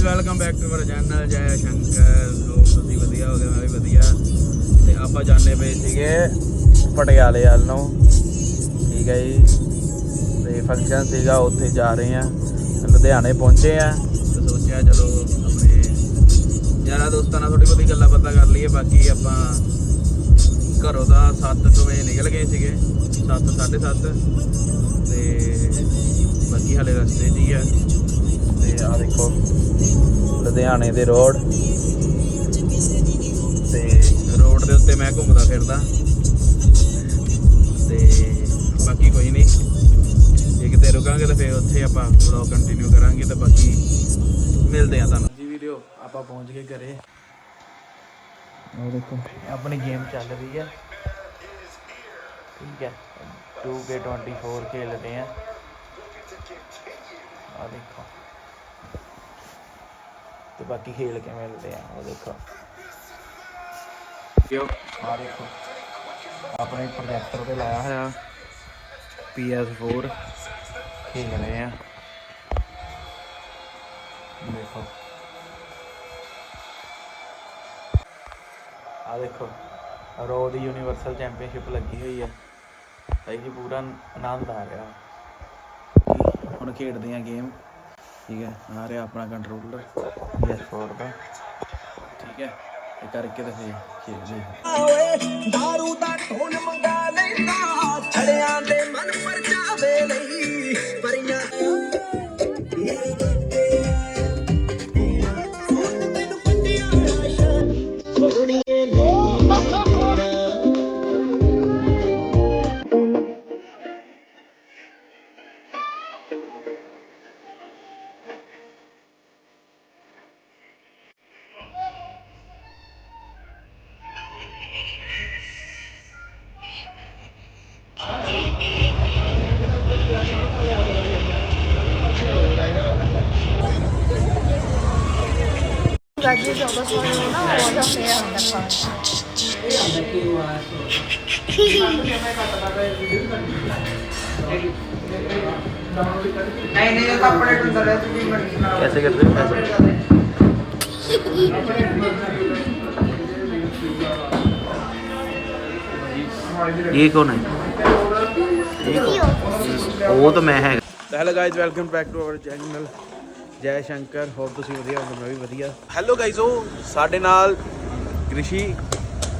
Guys welcome back to our channel Jai Shankar ਲੋਕ ਤੁਸੀਂ ਵਧੀਆ ਹੋ ਗਏ, ਮੈਂ ਵੀ ਵਧੀਆ। ਤੇ ਆਪਾਂ ਜਾਣੇ ਪਏ ਸੀਗੇ ਪਟਿਆਲੇ ਵੱਲ ਨੂੰ। ਠੀਕ ਹੈ ਜੀ। ਤੇ ਫੰਕਸ਼ਨ ਸੀਗਾ, ਉੱਥੇ ਜਾ ਰਹੇ ਆ ਲੁਧਿਆਣੇ ਪਹੁੰਚੇ ਆ ਤੇ ਸੋਚਿਆ ਚਲੋ ਆਪਣੇ ਯਾਰਾਂ ਦੋਸਤਾਂ ਨਾਲ ਥੋੜੀ ਬਹੁਤੀ ਗੱਲਾਂ ਬਾਤਾਂ ਕਰ ਲਈਏ। ਬਾਕੀ ਆਪਾਂ ਘਰੋਂ ਦਾ 7 ਵਜੇ ਨਿਕਲ ਗਏ ਸੀਗੇ। 7 7:30 ਤੇ ਬਾਕੀ ਹਲੇ ਰਸਤੇ 'ਚ ਹੀ ਆ। ਤੇ ਆ ਦੇਖੋ, ਲੁਧਿਆਣੇ ਦੇ ਰੋਡ। ਤੇ ਰੋਡ ਦੇ ਉੱਤੇ ਮੈਂ ਘੁੰਮਦਾ ਫਿਰਦਾ। ਤੇ ਬਾਕੀ ਕੋਈ ਨਹੀਂ। ਜੇ ਕਿਤੇ ਰੁਕਾਂਗੇ ਤਾਂ ਫਿਰ ਉੱਥੇ ਆਪਾਂ ਵਲੌਗ ਕੰਟੀਨਿਊ ਕਰਾਂਗੇ ਤੇ ਬਾਕੀ ਮਿਲਦੇ ਆ ਤੁਹਾਨੂੰ। ਜੀ ਵੀਡੀਓ ਆਪਾਂ ਪਹੁੰਚ ਗਏ ਘਰੇ। ਉਹ ਦੇਖੋ, ਆਪਣੀ ਗੇਮ ਚੱਲ ਰਹੀ ਹੈ ਠੀਕ ਹੈ 2K24 ਖੇਲਦੇ ਆ। ਆ ਦੇਖੋ। ਤੇ ਬਾਕੀ ਖੇਲ ਕੇ ਮਿਲਦੇ ਆ ਉਹ ਦੇਖੋ। ਕਿਉਂ? ਆ ਦੇਖੋ। ਆਪਣੇ ਪ੍ਰੋਜੈਕਟਰ ਤੇ ਲਾਇਆ ਹੋਇਆ। PS4 ਖੇਲ ਰਹੇ ਆ। ਦੇਖੋ। ਆ ਦੇਖੋ। ਰੋ ਦੀ ਯੂਨੀਵਰਸਲ ਚੈਂਪੀਅਨਸ਼ਿਪ ਲੱਗੀ ਹੋਈ ਹੈ ਸਹੀ ਪੂਰਾ ਆਨੰਦ ਆ ਰਿਹਾ। ਹੁਣ ਖੇਡਦੇ ਆ ਗੇਮ ਠੀਕ ਹੈ ਆ ਰਿਹਾ ਆਪਣਾ ਕੰਟਰੋਲਰ PS4 ਦਾ ਠੀਕ ਹੈ ਇਹ ਕਰਕੇ ਤੇ ਫਿਰ ਖੇਡਦੇ ਹਾਂ ਓਏ दारू ਦਾ ਢੋਲ ਮੰਗਾ ਲੈਂਦਾ। ਛੜਿਆਂ ਦੇ ਮਨ ਪਰਚਾਵੇ ਲਈ। ਪਰੀਆਂ 在机种的时候，那我就非常的高兴。कैसे करते हो कैसे ये कौन है ਉਹ ਤਾਂ ਮੈਂ ਹੈਗਾ hello guys welcome back to our channel Jai Shankar hope ਤੁਸੀਂ ਵਧੀਆ ਹੋਗੇ ਮੈਂ ਵੀ ਵਧੀਆ ਹੈਲੋ ਗਾਇਜ਼ ਉਹ ਸਾਡੇ ਨਾਲ ਕ੍ਰਿਸ਼ੀ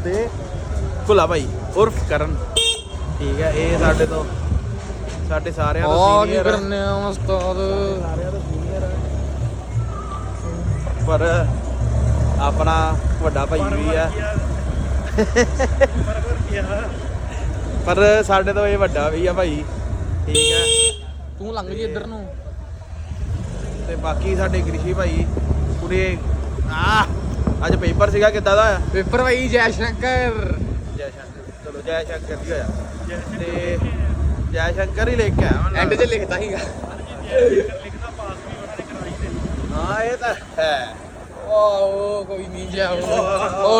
ਤੇ ਭੁਲਾ ਭਾਈ ਉਰਫ ਕਰਨ। ਠੀਕ ਹੈ ਇਹ ਸਾਡੇ ਤੋਂ ਸਾਡੇ ਸਾਰਿਆਂ ਤੋਂ ਸੀਨੀਅਰ ਆ। ਉਸਤਾਦ? ਸਾਰਿਆਂ ਤੋਂ ਸੀਨੀਅਰ ਪਰ ਆਪਣਾ ਵੱਡਾ ਭਾਈ ਵੀ ਆ। ਪਰ ਸਾਡੇ ਤੋਂ ਇਹ ਵੱਡਾ ਵੀ ਆ ਭਾਈ। ਠੀਕ ਹੈ। ਤੂੰ ਲੰਘ ਜੀ ਇੱਧਰ ਨੂੰ। ਤੇ ਬਾਕੀ ਸਾਡੇ ਕ੍ਰਿਸ਼ੀ ਭਾਈ ਪੂਰੇ ਆ ਅੱਜ ਪੇਪਰ ਸੀਗਾ ਕਿੱਦਾਂ ਦਾ? ਹੋਇਆ ਪੇਪਰ ਭਾਈ ਜੈ ਸ਼ੰਕਰ। ਜੈ ਸ਼ੰਕਰ। ਚਲੋ ਜੈ ਸ਼ੰਕਰ ਹੀ ਹੋਇਆ। ਤੇ ਜੈ ਸ਼ੰਕਰ ਹੀ ਲਿਖ ਕੇ ਆਇਆ ਐਂਡ 'ਚ ਲਿਖਦਾ ਸੀਗਾ। ਹਾਂ ਇਹ ਤਾਂ ਹੈ। ਵਾਓ ਕੋਈ ਨਹੀਂ ਜਾਓ ਓ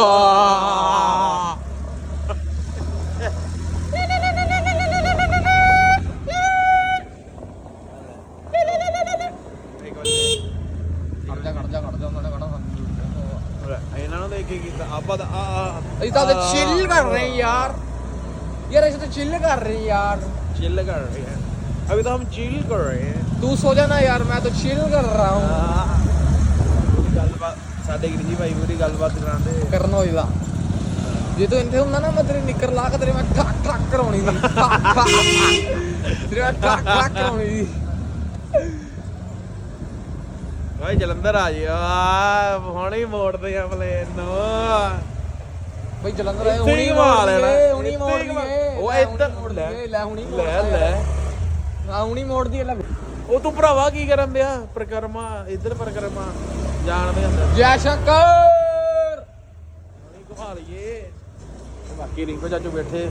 ਖੜ ਜਾ ਖੜ ਜਾ ਖੜ ਜਾ ਉਹਨਾਂ ਨੇ ਕਹਣਾ ਇਹਨਾਂ ਨੂੰ ਦੇਖ ਕੇ ਕੀਤਾ ਆਪਾਂ ਤਾਂ ਆ ਆ ਅਸੀਂ ਤਾਂ ਚਿੱਲ ਕਰ ਰਹੇ हैं यार यार ऐसे तो चिल कर रहे हैं यार चिल कर रहे हैं अभी तो हम चिल कर रहे हैं तू सो जाना यार मैं तो चिल कर रहा हूँ ਪੂਰੀ ਗੱਲਬਾਤ ਸਾਡੇ ਗ੍ਰਿਸ਼ੀ ਭਾਈ ਪੂਰੀ ਗੱਲਬਾਤ ਕਰਾਉਂਦੇ ਕਰਨ ਹੋਈਦਾ ਜੇ ਤੂੰ ਇੱਥੇ ਹੁੰਦਾ ਨਾ ਮੈਂ ਤੇਰੀ ਨਿੱਕਰ ਲਾ ਕੇ ਤੇਰੇ ਮੈਂ ਠੱਕ ਠੱਕ ਕਰਾਉਣੀ ਸੀ ਠੱਕ ਠੱਕ ਤੇਰੇ ਮੈਂ ਠੱਕ ਠੱਕ ਕਰਾਉਣੀ ਸੀ ਓਏ ਜਲੰਧਰ ਆ ਜਿਓ ਆ ਹੁਣ ਹੀ ਮੋੜਦੇ ਆ ਪਲੇਨ ਨੂੰ ਬਈ ਜਲੰਧਰ ਆਏ ਇੱਥੇ ਹੀ ਹੁਣੀ ਘੁਮਾ ਮੋੜ ਲੈਣਾ। ਹੁਣੀ ਇੱਥੇ ਮੋੜ ਹੀ ਘੁਮਾ- ਉਹ ਇੱਧਰ ਲੈ। ਲੈ ਹੁਣੀ ਮੋੜ ਲੈ ਲੈ। ਹਾਂ ਹੁਣੀ ਮੋੜਦੀ ਲੈ। ਉਹ ਤੂੰ ਭਰਾਵਾ ਕੀ ਕਰਨ ਦਿਆ ਪ੍ਰਕਰਮਾ ਇੱਧਰ ਪ੍ਰਕਰਮਾ ਜਾਣਦੇ ਅੰਦਰ। ਜੈ ਸ਼ੰਕਰ! ਹੁਣੀ ਘੁਮਾ ਲਈਏ ਤੇ ਬਾਕੀ ਰਿੰਕੋ ਚਾਚੂ ਬੈਠੇ।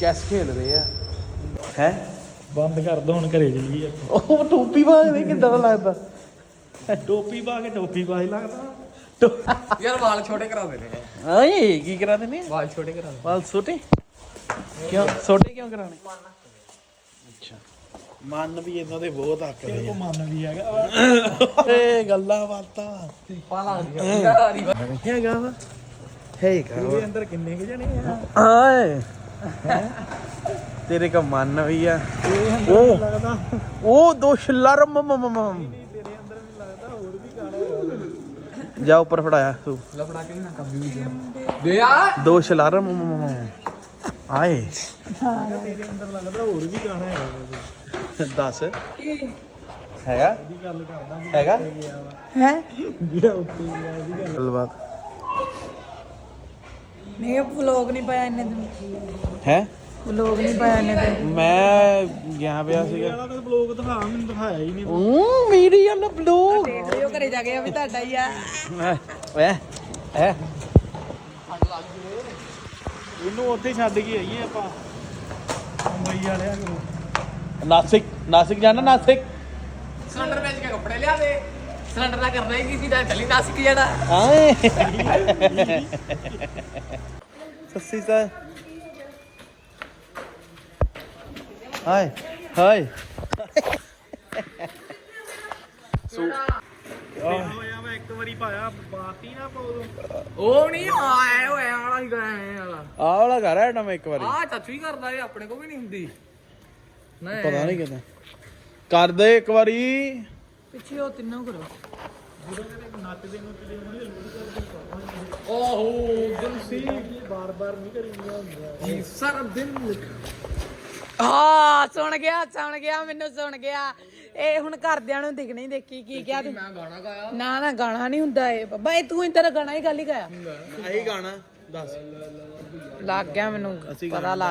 ਚੈਸ ਖੇਲ ਰਹੇ ਆ। ਹੈ? ਬੰਦ ਕਰ ਦੋ ਹੁਣ ਘਰੇ ਜਾਈਏ ਆਪਾਂ। ਉਹ ਟੋਪੀ ਪਾ ਕੇ ਕਿੱਦਾਂ ਦਾ ਲੱਗਦਾ। ਟੋਪੀ ਪਾ ਕੇ ਟੋਪੀ ਪਾ ਹੀ ਲੱਗਦਾ। ਯਾਰ ਵਾਲ ਛੋਟੇ ਕਰਾ ਦੇਣੇ ਆ ਆਏ ਕੀ ਕਰਾ ਦੇਨੇ ਵਾਲ ਛੋਟੇ ਕਰਾ ਦੇ। ਵਾਲ ਛੋਟੇ? ਕਿਉਂ? ਛੋਟੇ ਕਿਉਂ ਕਰਾਣੇ ਅੱਛਾ। ਮਨ ਵੀ ਇਹਨਾਂ ਦੇ ਬਹੁਤ ਆਕਦੇ ਉਹ ਮਨ ਵੀ ਹੈਗਾ। ਏ ਗੱਲਾਂ ਬਾਤਾਂ। ਪਾ ਹੈਗਾ ਵਾ। ਹੈਗਾ ਵਾ? ਇਹਦੇ ਅੰਦਰ ਕਿੰਨੇ ਕੁ ਜਣੇ ਆ? ਆਏ। ਤੇਰੇ ਕਾ ਮਨ ਵੀ ਆ। ਉਹ। ਲੱਗਦਾ। ਉਹ ਦੋ ਛਿੱਲਰ ਮਮ ਮਮ ਮਮ ਤੇਰੇ ਅੰਦਰ ਵੀ ਲੱਗਦਾ ਹੋਰ ਵੀ ਗਾਣਾ ਜਾ ਉੱਪਰ ਫੜਾਇਆ ਤੂੰ। ਲਫੜਾ ਕੇ ਨਾ ਕੰਬੀ ਵੀ ਦੇ ਯਾਰ ਦੋ ਛਿੱਲਰ ਮਮ ਮਮ ਮਮ। ਆਏ। ਤੇਰੇ ਅੰਦਰ ਲੱਗਦਾ ਹੋਰ ਵੀ ਗਾਣਾ ਹੈਗਾ ਦੱਸ। ਹੈਗਾ? ਦੀ ਗੱਲ ਕਰਦਾ ਵੀ ਹੈਗਾ? ਹੈ? ਜਿਹੜਾ ਉੱਤੇ ਗਿਆ ਉਹਦੀ ਗੱਲ ਗੱਲਬਾਤ। ਨਹੀਂ ਵਲੋਗ ਨਹੀਂ ਪਾਇਆ ਇਹਨੇ ਦਿਨ। ਹੈ? ਵਲੋਗ ਨਹੀਂ ਪਾਇਆ ਦਿਨ ਮੈਂ ਗਿਆ ਪਿਆ ਸੀਗਾ। ਤਾਂ ਬਲੌਗ ਦਿਖਾ ਮੈਨੂੰ ਦਿਖਾਇਆ ਹੀ ਨਹੀਂ। ਉਹ ਮੇਰੀ ਵਾਲਾ ਬਲੌਗ ਦੇਖ ਲਿਓ ਘਰੇ ਜਾ ਕੇ ਆ ਵੀ ਤੁਹਾਡਾ ਹੀ ਆ। ਵੇ ਹੈ ਇਹਨੂੰ ਉੱਥੇ ਛੱਡ ਕੇ ਆਈਏ ਆਪਾਂ। ਮੁੰਬਈ ਵਾਲਿਆਂ ਕੋਲ ਨਾਸਿਕ ਨਾਸਿਕ ਜਾਣਾ ਨਾਸਿਕ? ਸਿਲੰਡਰ ਵੇਚ ਕੇ ਕੱਪੜੇ ਲਿਆ ਦੇ ਸਿਲੰਡਰ ਦਾ ਕਰਨਾ ਹੀ ਕੀ ਸੀ ਤਾਂ ਚੱਲੀ ਦੱਸ ਕੀ ਜਿਹੜਾ ਆਏ ਸੱਸੀ ਸਾ ਹਾਏ ਹਾਏ ਹੋਇਆ ਮੈਂ ਇੱਕ ਵਾਰੀ ਪਾਇਆ ਬਾਤੀ ਨਾ ਪਾਉ ਉਹ ਨਹੀਂ ਆਏ ਹੋਏ ਵਾਲਾ ਹੀ ਗਏ ਵਾਲਾ ਆਹ ਵਾਲਾ ਘਰ ਹੈ ਨਾ ਮੈਂ ਇੱਕ ਵਾਰੀ ਆ ਚਾਚੂ ਹੀ ਕਰਦਾ ਇਹ ਆਪਣੇ ਕੋ ਵੀ ਨਹੀਂ ਹੁੰਦੀ ਨਹੀਂ ਪਤਾ ਨਹੀਂ ਕਿਦਾਂ ਕਰ ਦੇ ਇੱਕ ਵਾਰੀ ਪਿੱਛੇ ਉਹ ਤਿੰਨੋਂ ਕਰੋ ਓਹੋ ਦਿਨ ਸੀ ਬਾਰ ਬਾਰ ਨਹੀਂ ਕਰੀਂਦਾ ਹੁੰਦਾ ਸਾਰਾ ਦਿਨ ਹਾਂ ਸੁਣ ਗਿਆ ਸੁਣ ਗਿਆ ਮੈਨੂੰ ਸੁਣ ਗਿਆ। ਇਹ ਹੁਣ ਘਰਦਿਆਂ ਨੂੰ ਦਿਖਣੀ ਦੇਖੀ ਕੀ ਕਿਹਾ ਤੂੰ ਮੈਂ ਗਾਣਾ ਗਾਇਆ? ਨਾ ਨਾ ਗਾਣਾ ਨਹੀਂ ਹੁੰਦਾ ਇਹ। ਬਾਬਾ ਇਹ ਤੂੰ ਇੰਦਰ ਗਾਣਾ ਹੀ ਗੱਲ ਹੀ ਗਾਇਆ। ਆਹੀ ਗਾਣਾ ਦੱਸ। ਲੱਗ ਗਿਆ ਮੈਨੂੰ ਪਤਾ ਲੱਗ